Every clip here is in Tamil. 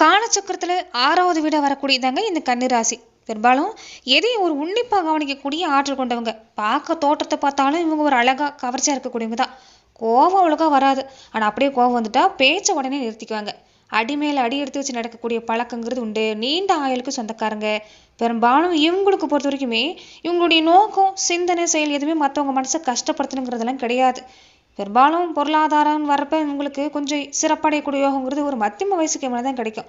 காலச்சக்கரத்தில் ஆறாவது வீடாக வரக்கூடியதாங்க இந்த கன்னிராசி. பெரும்பாலும் எதையும் ஒரு உன்னிப்பாக கவனிக்கக்கூடிய ஆற்றல் கொண்டவங்க. பார்க்க தோற்றத்தை பார்த்தாலும் இவங்க ஒரு அழகாக கவர்ச்சியாக இருக்கக்கூடியவங்க தான். கோபம் அவ்வளோக்கா வராது. ஆனால் அப்படியே கோபம் வந்துட்டா பேச்சை உடனே நிறுத்திக்குவாங்க. அடி மேலே அடி எடுத்து வச்சு நடக்கக்கூடிய பழக்கங்கிறது உண்டு. நீண்ட ஆயுளுக்கு சொந்தக்காரங்க. பெரும்பாலும் இவங்களுக்கு பொறுத்த வரைக்குமே இவங்களுடைய நோக்கம் சிந்தனை செயல் எதுவுமே மற்றவங்க மனசை கஷ்டப்படுத்தணுங்கிறதெல்லாம் கிடையாது. பெரும்பாலும் பொருளாதாரம் வரப்ப உங்களுக்கு கொஞ்சம் சிறப்படையக்கூடிய யோகங்கிறது ஒரு மத்தியம வயசுக்கு மேலே தான் கிடைக்கும்.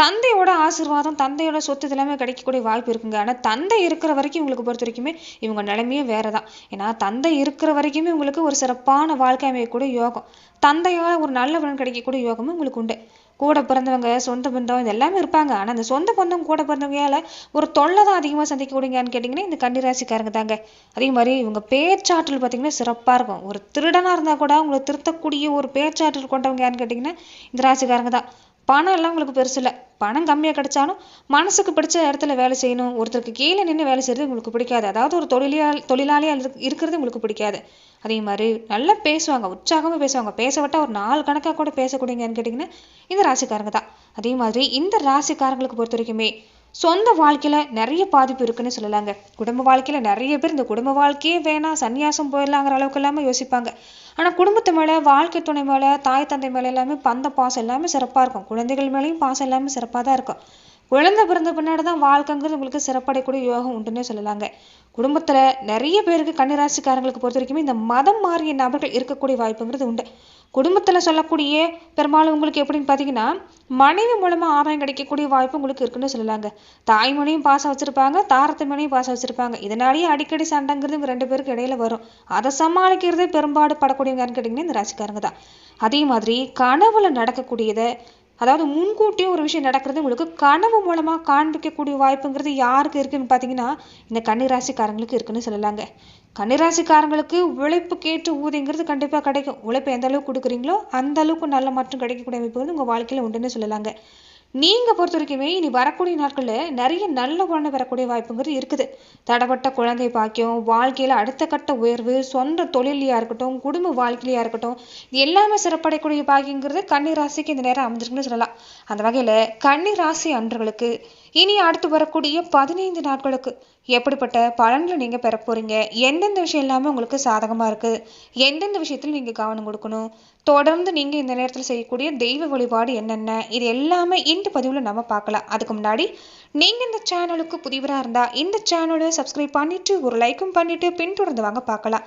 தந்தையோட ஆசீர்வாதம் தந்தையோட சொத்து இதெல்லாமே கிடைக்கக்கூடிய வாய்ப்பு இருக்குங்க. ஆனால் தந்தை இருக்கிற வரைக்கும் இவங்களுக்கு பொறுத்த வரைக்குமே இவங்க நிலைமையே வேற தான் ஏன்னா தந்தை இருக்கிற வரைக்குமே உங்களுக்கு ஒரு சிறப்பான வாழ்க்கை அமையக்கூடிய யோகம். தந்தையால் ஒரு நல்ல பலன் கிடைக்கக்கூடிய யோகமும் உங்களுக்கு உண்டு. கூட பிறந்தவங்க சொந்த பந்தம் இது எல்லாமே இருப்பாங்க. ஆனால் அந்த சொந்த பந்தம் கூட பிறந்தவங்களால ஒரு தொல்லை தான் அதிகமாக சந்திக்கக்கூடியங்கன்னு கேட்டிங்கன்னா இந்த கன்னிராசிக்காரங்க தாங்க. அதே மாதிரி இவங்க பேச்சாற்றல் பார்த்தீங்கன்னா சிறப்பாக இருக்கும். ஒரு திருடனாக இருந்தால் கூட அவங்கள திருத்தக்கூடிய ஒரு பேச்சாற்றல் கொண்டவங்க யாருன்னு கேட்டிங்கன்னா இந்த ராசிக்காரங்க தான். பணம் எல்லாம் உங்களுக்கு பெருசு இல்லை. பணம் கம்மியாக கிடைச்சாலும் மனசுக்கு பிடிச்ச இடத்துல வேலை செய்யணும். ஒருத்தருக்கு கீழே நின்று வேலை செய்கிறது உங்களுக்கு பிடிக்காது. அதாவது ஒரு தொழிலாளி தொழிலாளியாக இருக்கிறது உங்களுக்கு பிடிக்காது. அதே மாதிரி நல்லா பேசுவாங்க உற்சாகமாக பேசுவாங்க. பேச விட்டால் ஒரு நாலு கணக்காக கூட பேசக்கூடியங்கன்னு கேட்டிங்கன்னா இந்த ராசிக்காரங்க தான். அதே மாதிரி இந்த ராசிக்காரங்களுக்கு பொறுத்த வரைக்குமே சொந்த வாழ்க்கையில் நிறைய பாதிப்பு இருக்குன்னு சொல்லலாங்க. குடும்ப வாழ்க்கையில் நிறைய பேர் இந்த குடும்ப வாழ்க்கையே வேணாம் சன்னியாசம் போயிடலாங்கிற அளவுக்கு எல்லாமே யோசிப்பாங்க. ஆனால் குடும்பத்து மேலே வாழ்க்கை துணை மேலே தாய் தந்தை மேலே எல்லாமே பந்த பாசம் எல்லாமே சிறப்பாக இருக்கும். குழந்தைகள் மேலேயும் பாசம் எல்லாமே சிறப்பாக தான் இருக்கும். குழந்தை பிறந்த பின்னாடி தான் வாழ்க்கைங்கிறது உங்களுக்கு சிறப்படைக்கூடிய யோகம் உண்டுன்னே சொல்லலாங்க. குடும்பத்துல நிறைய பேருக்கு கன்னிராசிக்காரங்களுக்கு பொறுத்த வரைக்குமே இந்த மதம் மாறிய நபர்கள் இருக்கக்கூடிய வாய்ப்புங்கிறது உண்டு. குடும்பத்துல சொல்லக்கூடிய பெரும்பாலும் உங்களுக்கு எப்படின்னு பார்த்தீங்கன்னா மனைவி மூலமா ஆதாயம் கிடைக்கக்கூடிய வாய்ப்பு உங்களுக்கு இருக்குன்னு சொல்லலாங்க. தாய்மொழியும் பாசம் வச்சிருப்பாங்க தாரத்து மனையும் பாசம் வச்சிருப்பாங்க. இதனாலேயே அடிக்கடி சண்டைங்கிறது இவங்க ரெண்டு பேருக்கு இடையில வரும். அதை சமாளிக்கிறதே பெரும்பாடு படக்கூடியவங்கன்னு கேட்டிங்கன்னா இந்த ராசிக்காரங்க தான். அதே மாதிரி கனவுல நடக்கக்கூடியதை அதாவது முன்கூட்டியே ஒரு விஷயம் நடக்கிறது உங்களுக்கு கனவு மூலமாக காண்பிக்கக்கூடிய வாய்ப்புங்கிறது யாருக்கு இருக்குன்னு பார்த்தீங்கன்னா இந்த கன்னிராசிக்காரங்களுக்கு இருக்குன்னு சொல்லலாங்க. கன்னிராசிக்காரங்களுக்கு உழைப்புக்கேற்ற ஊதியங்கிறது கண்டிப்பாக கிடைக்கும். உழைப்பு எந்த அளவுக்கு கொடுக்குறீங்களோ அந்த அளவுக்கு நல்ல மாற்றம் கிடைக்கக்கூடிய அமைப்பு வந்து உங்கள் வாழ்க்கையில் உண்டுன்னு சொல்லலாங்க. நீங்கள் பொறுத்த வரைக்குமே இனி வரக்கூடிய நாட்களில் நிறைய நல்ல குழந்தை வரக்கூடிய வாய்ப்புங்கிறது இருக்குது. தடப்பட்ட குழந்தை பாக்கியம் வாழ்க்கையில அடுத்த கட்ட உயர்வு சொந்த தொழிலையா இருக்கட்டும் குடும்ப வாழ்க்கையிலையா இருக்கட்டும் இது எல்லாமே சிறப்படையக்கூடிய பாக்கியங்கிறது கன்னி ராசிக்கு இந்த நேரம் அமைஞ்சிருக்குன்னு சொல்லலாம். அந்த வகையில கன்னி ராசி அன்றர்களுக்கு இனி அடுத்து வரக்கூடிய பதினைந்து நாட்களுக்கு எப்படிப்பட்ட பலன்களை நீங்கள் பெற போகிறீங்க எந்தெந்த விஷயம் எல்லாமே உங்களுக்கு சாதகமா இருக்கு? எந்தெந்த விஷயத்தில் நீங்கள் கவனம் கொடுக்கணும்? தொடர்ந்து நீங்க இந்த நேரத்தில் செய்யக்கூடிய தெய்வ வழிபாடு என்னென்ன? இது எல்லாமே இந்த பதிவில் நம்ம பார்க்கலாம். அதுக்கு முன்னாடி நீங்க இந்த சேனலுக்கு புதிவரா இருந்தா இந்த சேனலை சப்ஸ்கிரைப் பண்ணிட்டு ஒரு லைக்கும் பண்ணிட்டு பின்தொடர்ந்து வாங்க பார்க்கலாம்.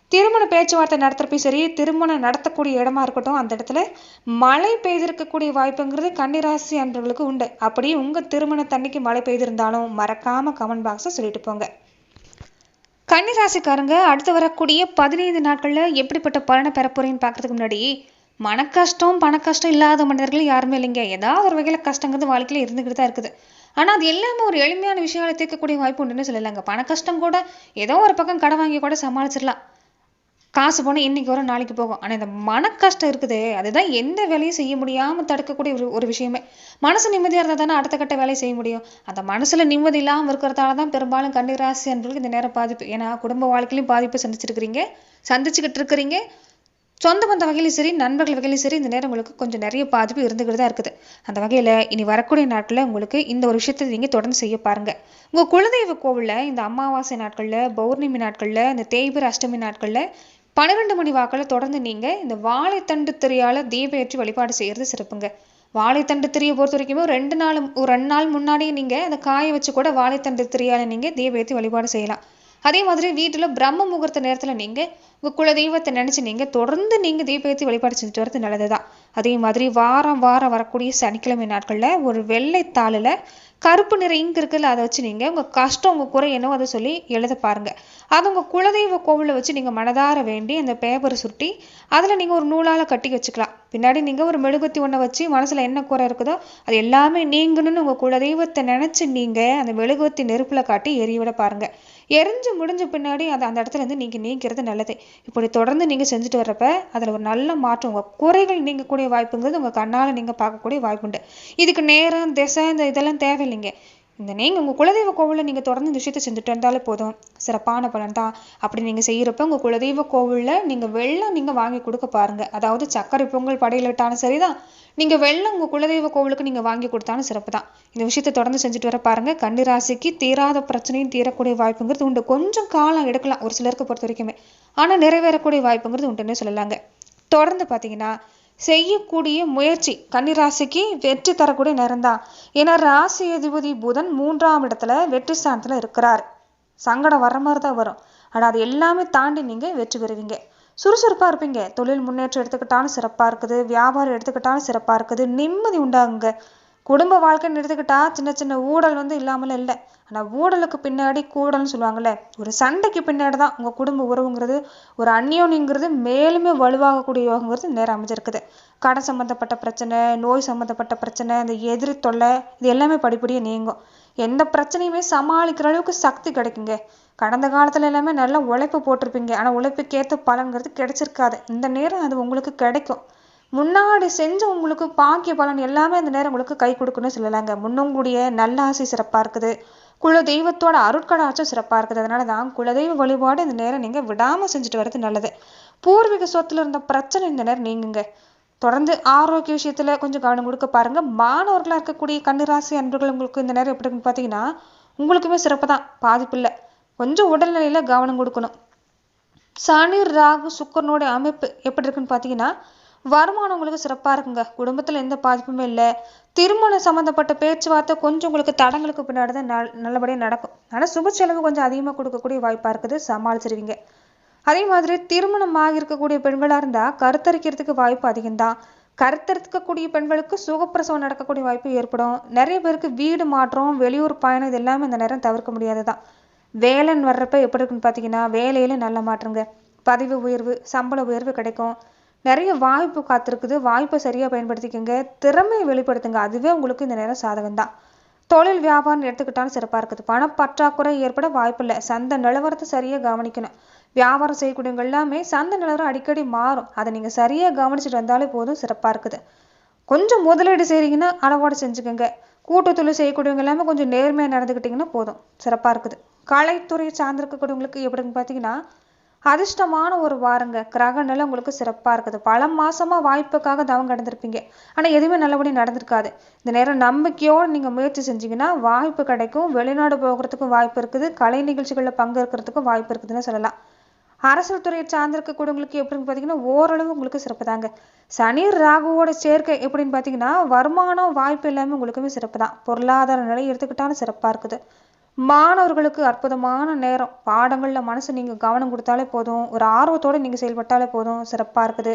திருமண பேச்சுவார்த்தை நடத்துகிறப்பையும் சரி திருமணம் நடத்தக்கூடிய இடமா இருக்கட்டும் அந்த இடத்துல மழை பெய்திருக்கக்கூடிய வாய்ப்புங்கிறது கன்னிராசி அன்றவர்களுக்கு உண்டு. அப்படி திருமண திருமணத்தன்னைக்கு மழை பெய்திருந்தாலும் மறக்காம கமெண்ட் பாக்ஸை சொல்லிட்டு போங்க. கன்னிராசிக்காரங்க அடுத்து வரக்கூடிய பதினைந்து நாட்களில் எப்படிப்பட்ட பலனை பெற போறீங்கன்னு பார்க்கறதுக்கு முன்னாடி மன கஷ்டம் பண கஷ்டம் இல்லாத மனிதர்கள் யாருமே இல்லைங்க. ஏதாவது ஒரு வகையில் கஷ்டங்கிறது வாழ்க்கையில் இருந்துக்கிட்டு தான் இருக்குது. ஆனால் அது எல்லாமே ஒரு எளிமையான விஷயங்களை தீர்க்கக்கூடிய வாய்ப்பு உண்டுன்னு சொல்லலாங்க. பண கஷ்டம் கூட ஏதோ ஒரு பக்கம் கடை வாங்கி கூட சமாளிச்சிடலாம். காசு போனால் இன்னைக்கு வரும் நாளைக்கு போகும். ஆனால் இந்த மன கஷ்டம் இருக்குது. அதுதான் எந்த வேலையும் செய்ய முடியாமல் தடுக்கக்கூடிய ஒரு ஒரு விஷயமே. மனசு நிம்மதியாக இருந்தால் தானே அடுத்த கட்ட வேலையை செய்ய முடியும். அந்த மனசுல நிம்மதி இல்லாமல் இருக்கிறதால தான் பெரும்பாலும் கன்னிராசி என்பவர்களுக்கு இந்த நேரம் பாதிப்பு. ஏன்னா குடும்ப வாழ்க்கையிலும் பாதிப்பு சந்திச்சிருக்கிறீங்க. சந்திச்சுக்கிட்டு இருக்கிறீங்க. சொந்த பந்த வகையிலும் சரி நண்பர்கள் வகையிலும் சரி இந்த நேரம் உங்களுக்கு கொஞ்சம் நிறைய பாதிப்பு இருந்துக்கிட்டு தான் இருக்குது. அந்த வகையில் இனி வரக்கூடிய நாட்களில் உங்களுக்கு இந்த ஒரு விஷயத்தை நீங்கள் தொடர்ந்து செய்ய பாருங்க. உங்கள் குலதெய்வ கோவிலில் இந்த அமாவாசை நாட்களில் பௌர்ணமி நாட்களில் இந்த தேய்பிர அஷ்டமி நாட்களில் பன்னிரெண்டு மணி வாக்கில் தொடர்ந்து நீங்கள் இந்த வாழைத்தண்டு திரியால் தீபேற்றி வழிபாடு செய்கிறது சிறப்புங்க. வாழைத்தண்டு திரியை பொறுத்த வரைக்குமே ரெண்டு நாள் ஒரு ரெண்டு நாள் முன்னாடியே நீங்கள் அதை காய வச்சு கூட வாழைத்தண்டு திரியால் நீங்கள் தீபேற்றி வழிபாடு செய்யலாம். அதே மாதிரி வீட்டில் பிரம்ம முகூர்த்த நேரத்தில் நீங்கள் உங்கள் குலதெய்வத்தை நினச்சி நீங்கள் தொடர்ந்து நீங்கள் தீபேற்றி வழிபாடு செஞ்சுட்டு வரது நல்லது தான் அதே மாதிரி வாரம் வாரம் வரக்கூடிய சனிக்கிழமை நாட்களில் ஒரு வெள்ளை தாளில் கருப்பு நிற இங்கு இருக்குல்ல அதை வச்சு நீங்கள் உங்கள் கஷ்டம் உங்கள் குறை என்னவோ அதை சொல்லி எழுத பாருங்க. அது உங்கள் குலதெய்வ கோவிலில் வச்சு நீங்கள் மனதார வேண்டி அந்த பேப்பரை சுட்டி அதில் நீங்கள் ஒரு நூலால் கட்டி வச்சுக்கலாம். பின்னாடி நீங்கள் ஒரு மெழுகுத்தி ஒன்றை வச்சு மனசில் என்ன குறை இருக்குதோ அது எல்லாமே நீங்கணும்னு உங்கள் குலதெய்வத்தை நினச்சி நீங்கள் அந்த மெழுகுவத்தி நெருப்பில் காட்டி எரிய விட பாருங்கள் எரிஞ்சு முடிஞ்ச பின்னாடி அதை அந்த இடத்துல இருந்து நீங்கள் நீக்கிறது நல்லது. இப்படி தொடர்ந்து நீங்கள் செஞ்சுட்டு வர்றப்ப அதில் ஒரு நல்ல மாற்றம் உங்கள் குறைகள் நீங்கக்கூடிய வாய்ப்புங்கிறது உங்கள் கண்ணால் நீங்கள் பார்க்கக்கூடிய வாய்ப்புண்டு. இதுக்கு நேரம் திசை இந்த இதெல்லாம் தேவையில்லைங்க. இந்த நீங்கள் உங்கள் குலதெய்வ கோவிலில் நீங்கள் தொடர்ந்து இந்த விஷயத்தை செஞ்சுட்டு வந்தாலே போதும். சிறப்பான பலன் தான். அப்படி நீங்கள் செய்கிறப்ப உங்கள் குலதெய்வ கோவிலில் நீங்கள் வெள்ளம் நீங்கள் வாங்கி கொடுக்க பாருங்கள் அதாவது சர்க்கரை பொங்கல் படையிலிட்டாலும் சரிதான். நீங்கள் வெள்ளம் உங்கள் குலதெய்வ கோவிலுக்கு நீங்கள் வாங்கி கொடுத்தாலும் சிறப்பு தான் இந்த விஷயத்தை தொடர்ந்து செஞ்சுட்டு வர பாருங்கள் கன்னிராசிக்கு தீராத பிரச்சனையும் தீரக்கூடிய வாய்ப்புங்கிறது உண்டு. கொஞ்சம் காலம் எடுக்கலாம் ஒரு சிலருக்கு பொறுத்த வரைக்குமே. ஆனால் நிறைவேறக்கூடிய வாய்ப்புங்கிறது உண்டுன்னு சொல்லலாங்க. தொடர்ந்து பார்த்தீங்கன்னா செய்யக்கூடிய முயற்சி கன்னிராசிக்கு வெற்றி தரக்கூடிய நேரம் தான் ஏன்னா ராசி அதிபதி புதன் மூன்றாம் இடத்துல வெற்றி ஸ்தானத்துல இருக்கிறார். சங்கடம் வர மாதிரி தான் வரும். ஆனால் அது எல்லாமே தாண்டி நீங்கள் வெற்றி பெறுவீங்க. சுறுசுறுப்பாக இருப்பீங்க. தொழில் முன்னேற்றம் எடுத்துக்கிட்டாலும் சிறப்பாக இருக்குது. வியாபாரம் எடுத்துக்கிட்டாலும் சிறப்பாக இருக்குது. நிம்மதி உண்டாகுங்க. குடும்ப வாழ்க்கைன்னு எடுத்துக்கிட்டா சின்ன சின்ன ஊழல் வந்து இல்லாமல் இல்லை. ஆனால் ஊழலுக்கு பின்னாடி கூடல்னு சொல்லுவாங்கல்ல ஒரு சண்டைக்கு பின்னாடி தான் உங்கள் குடும்ப உறவுங்கிறது ஒரு அந்யோன்யங்கிறது மேலுமே வலுவாகக்கூடிய யோகங்கிறது நேரம் அமைஞ்சிருக்குது. கடன் சம்மந்தப்பட்ட பிரச்சனை நோய் சம்மந்தப்பட்ட பிரச்சனை இந்த எதிரி தொல்லை இது எல்லாமே படிப்படியாக நீங்கும். எந்த பிரச்சனையுமே சமாளிக்கிற அளவுக்கு சக்தி கிடைக்குங்க. கடந்த காலத்துல எல்லாமே நல்லா உழைப்பு போட்டிருப்பீங்க. ஆனால் உழைப்புக்கேற்ற பலன்கிறது கிடைச்சிருக்காது. இந்த நேரம் அது உங்களுக்கு கிடைக்கும். முன்னாடி செஞ்ச உங்களுக்கு பாக்கிய பலன் எல்லாமே அந்த நேரம் உங்களுக்கு கை கொடுக்குன்னு சொல்லலாங்க. முன்னவங்களுடைய நல்ல ஆசை சிறப்பாக இருக்குது. குல தெய்வத்தோட அருட்கடாச்சும் சிறப்பாக இருக்குது. அதனால தான் குலதெய்வ வழிபாடு இந்த நேரம் நீங்கள் விடாமல் செஞ்சுட்டு வர்றது நல்லது. பூர்வீக சொத்துல இருந்த பிரச்சனை இந்த நேரம் நீங்குங்க. தொடர்ந்து ஆரோக்கிய விஷயத்துல கொஞ்சம் கவனம் கொடுக்க பாருங்க. மாணவர்களாக இருக்கக்கூடிய கன்னிராசி அன்பர்கள் உங்களுக்கு இந்த நேரம் எப்படி இருக்குன்னு பார்த்தீங்கன்னா உங்களுக்குமே சிறப்பு தான் பாதிப்பு இல்லை. கொஞ்சம் உடல்நிலையில் கவனம் கொடுக்கணும். சனி ராகு சுக்கரனுடைய அமைப்பு எப்படி இருக்குன்னு பார்த்தீங்கன்னா வருமானம் உங்களுக்கு சிறப்பாக இருக்குங்க. குடும்பத்தில் எந்த பாதிப்புமே இல்லை. திருமணம் சம்மந்தப்பட்ட பேச்சுவார்த்தை கொஞ்சம் உங்களுக்கு தடங்களுக்கு பின்னாடி தான் நல் நல்லபடியாக நடக்கும். ஆனால் சுப செலவு கொஞ்சம் அதிகமாக கொடுக்கக்கூடிய வாய்ப்பாக இருக்குது. சமாளிச்சிருவீங்க. அதே மாதிரி திருமணம் ஆகியிருக்கக்கூடிய பெண்களாக இருந்தால் கருத்தரிக்கிறதுக்கு வாய்ப்பு அதிகம்தான். கருத்தரிக்கக்கூடிய பெண்களுக்கு சுகப்பிரசவம் நடக்கக்கூடிய வாய்ப்பு ஏற்படும். நிறைய பேருக்கு வீடு மாற்றம் வெளியூர் பயணம் இது எல்லாமே இந்த நேரம் தவிர்க்க முடியாதுதான் வேலைன்னு வர்றப்ப எப்படி இருக்குன்னு பார்த்தீங்கன்னா வேலையில நல்ல மாற்றங்க. பதவி உயர்வு சம்பள உயர்வு கிடைக்கும். நிறைய வாய்ப்பு காத்திருக்குது. வாய்ப்பை சரியாக பயன்படுத்திக்கங்க. திறமையை வெளிப்படுத்துங்க. அதுவே உங்களுக்கு இந்த நேரம் சாதகம் தான். தொழில் வியாபாரம் எடுத்துக்கிட்டாலும் சிறப்பாக இருக்குது. பணப்பற்றாக்குறை ஏற்பட வாய்ப்பில்லை சந்தை நிலவரத்தை சரியாக கவனிக்கணும். வியாபாரம் செய்யக்கூடியவங்க எல்லாமே சந்தை நிலவரம் அடிக்கடி மாறும். அதை நீங்கள் சரியாக கவனிச்சுட்டு வந்தாலே போதும். சிறப்பாக இருக்குது. கொஞ்சம் முதலீடு செய்கிறீங்கன்னா அளவோடு செஞ்சுக்கோங்க. கூட்டத்தொழில் செய்யக்கூடியவங்க எல்லாமே கொஞ்சம் நேர்மையாக நடந்துக்கிட்டிங்கன்னா போதும். சிறப்பாக இருக்குது. கலைத்துறையை சார்ந்திருக்கக்கூடியவங்களுக்கு எப்படின்னு பார்த்தீங்கன்னா அதிர்ஷ்டமான ஒரு வாரங்க. கிரக நிலை உங்களுக்கு சிறப்பாக இருக்குது. பல மாதமாக வாய்ப்புக்காக தவம் கடந்திருப்பீங்க. ஆனால் எதுவுமே நல்லபடி நடந்திருக்காது. இந்த நேரம் நம்பிக்கையோடு நீங்கள் முயற்சி செஞ்சீங்கன்னா வாய்ப்பு கிடைக்கும். வெளிநாடு போகிறதுக்கும் வாய்ப்பு இருக்குது. கலை நிகழ்ச்சிகளில் பங்கேற்கிறதுக்கும் வாய்ப்பு இருக்குதுன்னு சொல்லலாம். அரசியல் துறையை சார்ந்திருக்கக்கூடியவங்களுக்கு எப்படின்னு பார்த்தீங்கன்னா ஓரளவு உங்களுக்கு சிறப்பு தாங்க. சனி ராகுவோட சேர்க்கை எப்படின்னு பார்த்தீங்கன்னா வருமானம் வாய்ப்பு எல்லாமே உங்களுக்குமே சிறப்பு தான். பொருளாதார நிலை எடுத்துக்கிட்டாலும் சிறப்பாக இருக்குது. மாணவர்களுக்கு அற்புதமான நேரம். பாடங்களில் மனசு நீங்கள் கவனம் கொடுத்தாலே போதும். ஒரு ஆர்வத்தோடு நீங்கள் செயல்பட்டாலே போதும். சிறப்பாக இருக்குது.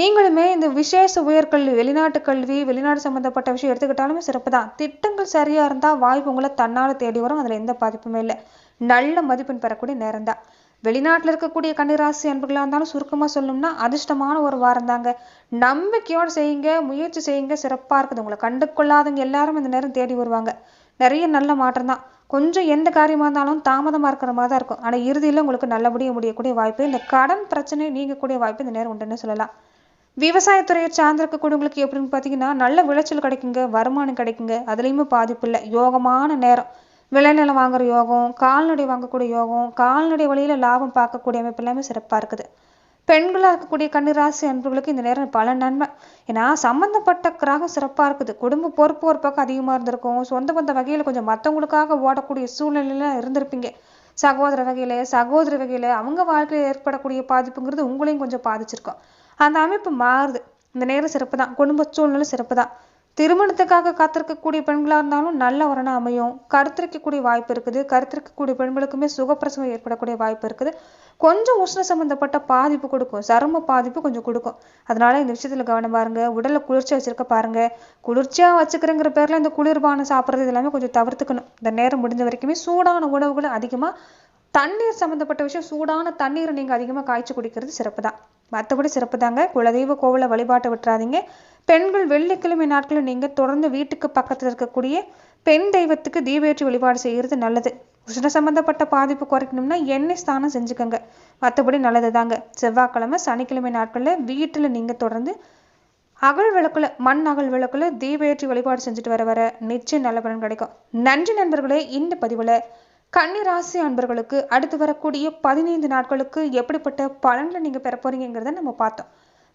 நீங்களுமே இந்த விசேஷ உயர்கல்வி வெளிநாட்டு கல்வி வெளிநாடு சம்மந்தப்பட்ட விஷயம் எடுத்துக்கிட்டாலுமே சிறப்பு தான். திட்டங்கள் சரியாக இருந்தால் வாய்ப்பு உங்களை தன்னால் தேடி வரும். அதில் எந்த பாதிப்புமே இல்லை. நல்ல மதிப்பெண் பெறக்கூடிய நேரம் தான். வெளிநாட்டில் இருக்கக்கூடிய கன்னிராசி அன்பர்களாக இருந்தாலும் சுருக்கமாக சொல்லணும்னா அதிர்ஷ்டமான ஒரு வாரம் தாங்க. நம்பிக்கையோடு செய்யுங்க முயற்சி செய்யுங்க. சிறப்பாக இருக்குது. உங்களை கண்டுக்கொள்ளாதவங்க எல்லாரும் இந்த நேரம் தேடி வருவாங்க. நிறைய நல்ல மாற்றம் தான். கொஞ்சம் எந்த காரியமாக இருந்தாலும் தாமதமாக இருக்கிற மாதிரி தான் இருக்கும். ஆனால் இறுதியில் உங்களுக்கு நல்லபடியாக முடியக்கூடிய வாய்ப்பு இந்த கடன் பிரச்சனை நீங்கக்கூடிய வாய்ப்பு இந்த நேரம் உண்டுன்னு சொல்லலாம். விவசாயத்துறையை சார்ந்திருக்கக்கூடியவங்களுக்கு எப்படின்னு பார்த்தீங்கன்னா நல்ல விளைச்சல் கிடைக்குங்க வருமானம் கிடைக்குங்க. அதுலேயுமே பாதிப்பு இல்லை. யோகமான நேரம். விளைநிலம் வாங்குற யோகம் கால்நடை வாங்கக்கூடிய யோகம் கால்நடை வழியில லாபம் பார்க்கக்கூடிய அமைப்பு எல்லாமே சிறப்பாக இருக்குது. பெண்களாக இருக்கக்கூடிய கன்னிராசி அன்பர்களுக்கு இந்த நேரம் பல நன்மை. ஏன்னா சம்பந்தப்பட்ட கிரகம் சிறப்பாக இருக்குது. குடும்ப பொறுப்பு ஒரு பக்கம் அதிகமாக இருந்திருக்கும். சொந்த பந்த வகையில் கொஞ்சம் மற்றவங்களுக்காக ஓடக்கூடிய சூழ்நிலையெல்லாம் இருந்திருப்பீங்க. சகோதர வகையில சகோதரி வகையில அவங்க வாழ்க்கையில் ஏற்படக்கூடிய பாதிப்புங்கிறது உங்களையும் கொஞ்சம் பாதிச்சிருக்கும். அந்த அமைப்பு மாறுது. இந்த நேரம் சிறப்பு தான் குடும்ப சூழ்நிலை சிறப்பு தான் திருமணத்துக்காக காத்திருக்கக்கூடிய பெண்களாக இருந்தாலும் நல்ல வரனா அமையும். கருத்திருக்கக்கூடிய வாய்ப்பு இருக்குது. கருத்திருக்கக்கூடிய பெண்களுக்குமே சுகப்பிரசவம் ஏற்படக்கூடிய வாய்ப்பு இருக்குது. கொஞ்சம் உஷ்ண சம்பந்தப்பட்ட பாதிப்பு கொடுக்கும். சரும பாதிப்பு கொஞ்சம் கொடுக்கும். அதனால இந்த விஷயத்துல கவனம் பாருங்க. உடல்ல குளிர்ச்சியா வச்சிருக்க பாருங்க. குளிர்ச்சியா வச்சுக்கிறேங்கிற பேர்ல இந்த குளிர்பானம் சாப்பிட்றது எல்லாமே கொஞ்சம் தவிர்த்துக்கணும். இந்த நேரம் முடிஞ்ச வரைக்குமே சூடான உணவுகளை அதிகமா தண்ணீர் சம்மந்தப்பட்ட விஷயம் சூடான தண்ணீரை நீங்கள் அதிகமாக காய்ச்சி குடிக்கிறது சிறப்பு தான் மற்றபடி சிறப்பு தாங்க குலதெய்வ கோவிலை வழிபாட்டை விட்டுறாதீங்க. பெண்கள் வெள்ளிக்கிழமை நாட்களில் நீங்கள் தொடர்ந்து வீட்டுக்கு பக்கத்தில் இருக்கக்கூடிய பெண் தெய்வத்துக்கு தீபேற்றி வழிபாடு செய்கிறது நல்லது. உஷ்ண சம்பந்தப்பட்ட பாதிப்பு குறைக்கணும்னா எண்ணெய் ஸ்தானம் செஞ்சுக்கோங்க. மற்றபடி நல்லது தாங்க செவ்வாய்க்கிழமை சனிக்கிழமை நாட்களில் வீட்டில் நீங்கள் தொடர்ந்து அகல் விளக்குல மண் அகல் விளக்குல தீபேற்றி வழிபாடு செஞ்சுட்டு வர வர நிச்சயம் நல்ல பலன் கிடைக்கும். நன்றி நண்பர்களே இந்த பதிவில் கன்னிராசி அன்பர்களுக்கு அடுத்து வரக்கூடிய பதினைந்து நாட்களுக்கு எப்படிப்பட்ட பலன்களை நீங்கள் பெற போறீங்கிறத நம்ம பார்த்தோம்.